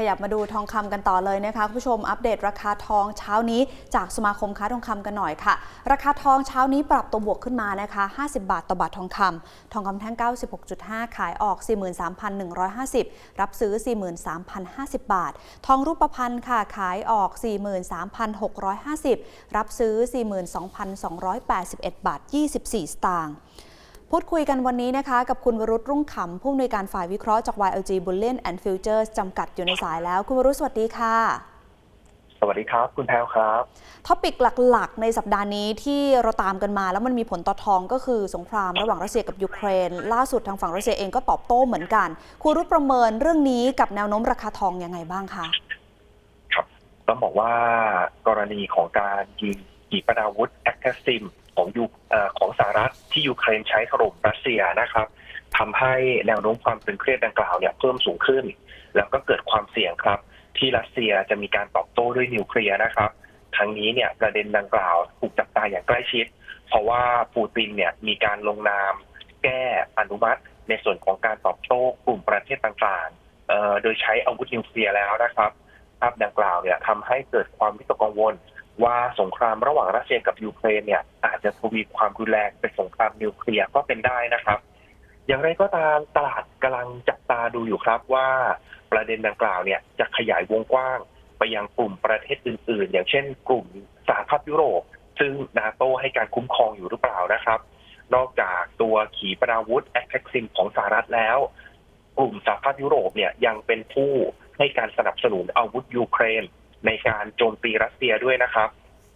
ขยับมาดูทองคำกันต่อเลยนะคะคุณผู้ชมอัปเดตราคาทองเช้านี้จากสมาคมค้าทองคำกันหน่อยค่ะ ราคาทองเช้านี้ปรับตัวบวกขึ้นมานะคะ 50 บาทต่อบาททองคำทองคำแท่ง 96.5 ขายออก 43,150 รับซื้อ 43,050 บาท ทองรูปพรรณค่ะขายออก 43,650 รับซื้อ 42,281 บาท 24 สตางค์ พูดคุยกันวันนี้นะคะ กับคุณวรุษรุ่งขำผู้อำนวยการฝ่ายวิเคราะห์จาก YLG Bullion and Futures จำกัดอยู่ในสายแล้ว คุณวรุษสวัสดีค่ะ สวัสดีครับ คุณแพลวครับท็อปิกหลักๆ ในสัปดาห์นี้ที่เราตามกันมา แล้วมันมีผลต่อทองก็คือสงครามระหว่างรัสเซียกับยูเครน ล่าสุดทางฝั่งรัสเซียเองก็ตอบโต้เหมือนกัน คุณวรุษประเมินเรื่องนี้กับแนวโน้มราคาทองยังไงบ้างคะครับต้องบอกว่ากรณีของการยิงขีปนาวุธแอคทีซิม ของยูของสหรัฐที่ยูเครนใช้ถล่มรัสเซียนะครับทำให้แนวโน้มความตึงเครียดดังกล่าวเนี่ยเพิ่มสูงขึ้น แล้วก็เกิดความเสี่ยงครับ ที่รัสเซียจะมีการตอบโต้ด้วยนิวเคลียร์นะครับทั้งนี้เนี่ยประเด็นดังกล่าวถูกจับตาอย่างใกล้ชิด เพราะว่าปูตินเนี่ยมีการลงนาม แก้อนุมัติ ในส่วนของการตอบโต้กลุ่มประเทศต่างๆโดยใช้อาวุธนิวเคลียร์แล้วนะครับภาพดังกล่าวเนี่ยทำให้เกิดความวิตกกังวล ว่าสงครามระหว่างรัสเซียกับยูเครนเนี่ย อาจจะทวีความรุนแรงเป็นสงครามนิวเคลียร์ก็เป็นได้นะครับ อย่างไรก็ตามตลาดกำลังจับตาดูอยู่ครับว่าประเด็นดังกล่าวเนี่ยจะขยายวงกว้าง ไปยังกลุ่มประเทศอื่น ๆ อย่างเช่น กลุ่มสหภาพยุโรป ซึ่งนาโตให้การคุ้มครองอยู่หรือเปล่านะครับ นอกจากตัวขีปนาวุธแอคแท็กซิมของสหรัฐแล้ว กลุ่มสหภาพยุโรปเนี่ยยังเป็นผู้ให้การสนับสนุนอาวุธยูเครน ในการโจมตีรัสเซียด้วยนะครับ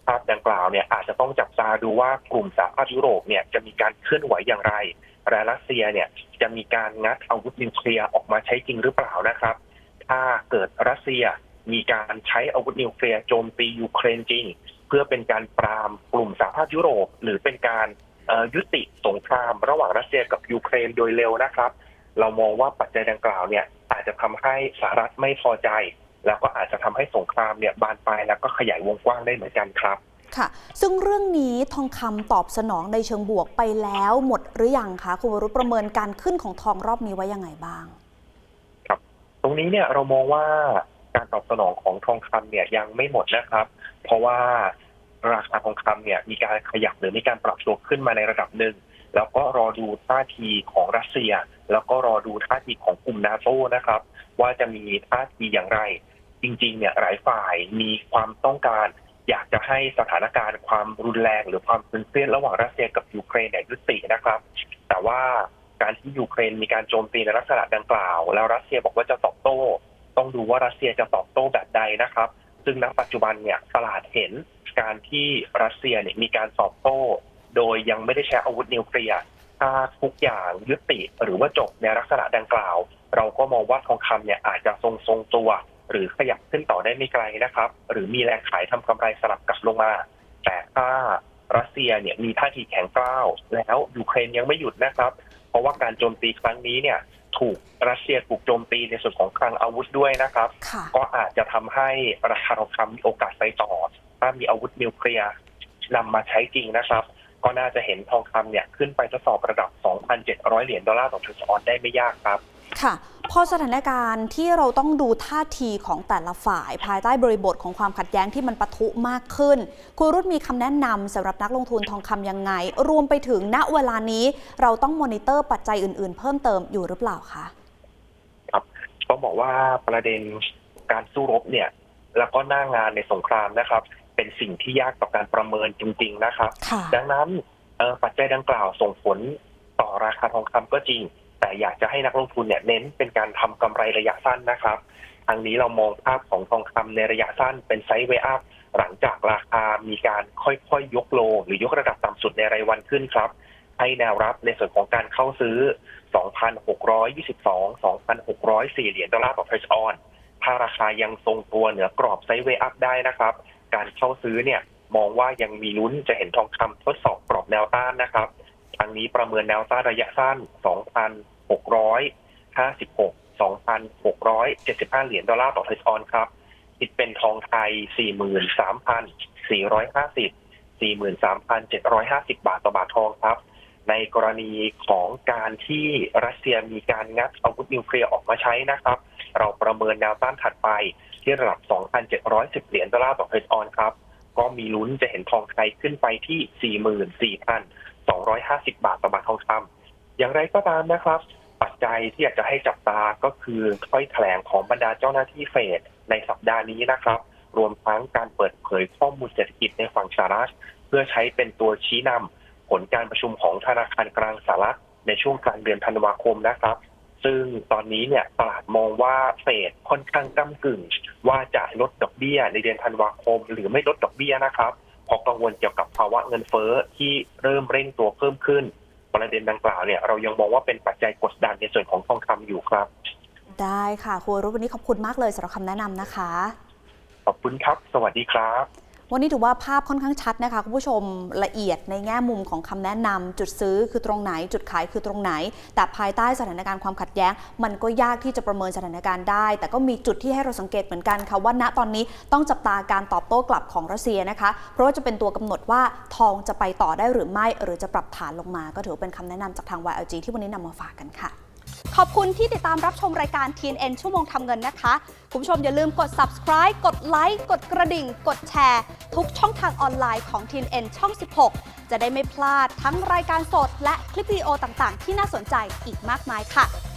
ภาพดังกล่าวเนี่ยอาจจะต้องจับตาดูว่ากลุ่มสหภาพยุโรปเนี่ยจะมีการเคลื่อนไหวอย่างไรและรัสเซียเนี่ยจะมีการงัดอาวุธนิวเคลียร์ออกมาใช้จริงหรือเปล่านะครับ ถ้าเกิดรัสเซียมีการใช้อาวุธนิวเคลียร์โจมตียูเครนจริง เพื่อเป็นการปรามกลุ่มสหภาพยุโรป หรือเป็นการยุติสงครามระหว่างรัสเซียกับยูเครนโดยเร็วนะครับ เรามองว่าปัจจัยดังกล่าวเนี่ยอาจจะทำให้สหรัฐไม่พอใจ แล้วก็อาจจะทำให้สงครามเนี่ยบานปลายแล้วก็ขยายวงกว้างได้เหมือนกันครับ ค่ะ ซึ่งเรื่องนี้ทองคำตอบสนองในเชิงบวกไปแล้วหมดหรือยังคะคุณวรุษประเมินการขึ้นของทองรอบนี้ไว้ยังไงบ้างตรงนี้เนี่ยเรามองว่าการตอบสนองของทองคำเนี่ยยังไม่หมดนะครับ เพราะว่าราคาทองคำเนี่ยมีการขยับหรือมีการปรับตัวขึ้นมาในระดับหนึ่งแล้วก็รอดูท่าทีของรัสเซีย แล้วก็รอดูท่าทีของกลุ่มนาโตนะครับ ว่าจะมีท่าทีอย่างไร จริงๆเนี่ยหลายฝ่ายมีความต้องการ อยากจะให้สถานการณ์ความรุนแรงหรือความตึงเครียดระหว่างรัสเซียกับยูเครนเนี่ยยุตินะครับ แต่ว่าการที่ยูเครนมีการโจมตีในลักษณะดังกล่าว แล้วรัสเซียบอกว่าจะตอบโต้ ต้องดูว่ารัสเซียจะตอบโต้แบบใดนะครับ ซึ่งณปัจจุบันเนี่ยตลาดเห็นการที่รัสเซียเนี่ยมีการตอบโต้ โดยยังไม่ได้ใช้อาวุธนิวเคลียร์ถ้าทุกอย่างยุติหรือว่าจบในลักษณะดังกล่าว เราก็มองว่าทองคำเนี่ยอาจจะทรงทรงตัว หรือขยับขึ้นต่อได้ไม่ไกลนะครับ หรือมีแรงขายทำกำไรสลับกลับลงมา แต่ถ้ารัสเซียเนี่ยมีท่าทีแข็งกร้าวแล้วยูเครนยังไม่หยุดนะครับ เพราะว่าการโจมตีครั้งนี้เนี่ย ถูกรัสเซียถูกโจมตีในส่วนของคลังอาวุธด้วยนะครับค่ะก็อาจจะทำให้ราคาทองคำมีโอกาสไปต่อ ถ้ามีอาวุธนิวเคลียร์นำมาใช้จริงนะครับ ก็น่าจะเห็นทองคำเนี่ยขึ้นไปทดสอบระดับ 2,700 เหรียญดอลลาร์ต่อทรัลออนได้ไม่ยากครับ ค่ะพอสถานการณ์ที่เราต้องดูท่าทีของแต่ละฝ่าย ภายใต้บริบทของความขัดแย้งที่มันปะทุมากขึ้น คุณรุ่นมีคำแนะนำสำหรับนักลงทุนทองคำยังไง รวมไปถึงณเวลานี้เราต้องมอนิเตอร์ปัจจัยอื่น ๆ เพิ่มเติมอยู่หรือเปล่าคะต้องบอกว่าประเด็นการสู้รบเนี่ย แล้วก็หน้างานในสงครามนะครับ เป็นสิ่งที่ยากต่อการประเมินจริง ๆ นะครับค่ะดังนั้นเอ่อปัจจัยดังกล่าวส่งผลต่อราคาทองคำก็จริง แต่อยากจะให้นักลงทุนเนี่ยเน้นเป็นการทำกำไรระยะสั้นนะครับทางนี้เรามองภาพของทองคำในระยะสั้นเป็นไซด์เวอัพหลังจากราคามีการค่อยๆ ยกโล หรือยกระดับต่ำสุดในรายวันขึ้นครับ ให้แนวรับในส่วนของการเข้าซื้อ 2,622 2,604 เหรียญดอลลาร์ต่อทรัชออนถ้าราคายังทรงตัวเหนือกรอบไซด์เวอัพได้นะครับ การเข้าซื้อเนี่ยมองว่ายังมีลุ้นจะเห็นทองคำทดสอบกรอบแนวต้านนะครับทางนี้ประเมินแนวต้านระยะสั้น 2,656 2,675 เหรียญดอลลาร์ต่อทรัชออนครับคิดเป็นทองไทย 43,450 43,750 บาทต่อบาททองครับ ในกรณีของการที่รัสเซียมีการงัดอาวุธนิวเคลียร์ออกมาใช้นะครับ เราประเมินแนวต้านถัดไปที่ระดับ 2,710 เหรียญดอลลาร์ต่อเพชรออนครับ ก็มีลุ้นจะเห็นทองไทยขึ้นไปที่ 44,250 บาทต่อบาททองคำอย่างไรก็ตามนะครับ ปัจจัยที่อยากจะให้จับตาก็คือถ้อยแถลงของบรรดาเจ้าหน้าที่เฟดในสัปดาห์นี้นะครับ รวมทั้งการเปิดเผยข้อมูลเศรษฐกิจในฝั่งสหรัฐเพื่อใช้เป็นตัวชี้นำผลการประชุมของธนาคารกลางสหรัฐในช่วงกลางเดือนธันวาคมนะครับ ซึ่งตอนนี้เนี่ยตลาดมองว่าเฟดค่อนข้างก้ากึ่ง ว่าจะลดดอกเบี้ยในเดือนธันวาคม หรือไม่ลดดอกเบี้ยนะครับเพราะกังวลเกี่ยวกับภาวะเงินเฟ้อที่เริ่มเร่งตัวเพิ่มขึ้น ประเด็นดังกล่าวเนี่ยเรายังมองว่าเป็นปัจจัยกดดันในส่วนของทองคำอยู่ครับ ได้ค่ะครูรุตวันนี้ขอบคุณมากเลยสำหรับคำแนะนำนะคะ ขอบคุณครับ สวัสดีครับ วันนี้ถือว่าภาพค่อนข้างชัดนะคะคุณผู้ชมละเอียดในแง่มุมของคำแนะนำจุดซื้อคือตรงไหน จุดขายคือตรงไหน แต่ภายใต้สถานการณ์ความขัดแย้ง มันก็ยากที่จะประเมินสถานการณ์ได้ แต่ก็มีจุดที่ให้เราสังเกตเหมือนกันค่ะว่าณตอนนี้ต้องจับตาการตอบโต้กลับของรัสเซียนะคะ เพราะว่าจะเป็นตัวกำหนดว่าทองจะไปต่อได้หรือไม่ หรือจะปรับฐานลงมา ก็ถือเป็นคำแนะนำจากทาง YLG ที่วันนี้นำมาฝากกันค่ะ ขอบคุณที่ติดตามรับชมรายการ TNN ชั่วโมงทำเงินนะคะ คุณผู้ชมอย่าลืมกด subscribe กดไลค์กดกระดิ่ง กดแชร์ ทุกช่องทางออนไลน์ของ TNN ช่อง 16 จะได้ไม่พลาดทั้งรายการสดและคลิปวิดีโอต่างๆ ที่น่าสนใจอีกมากมายค่ะ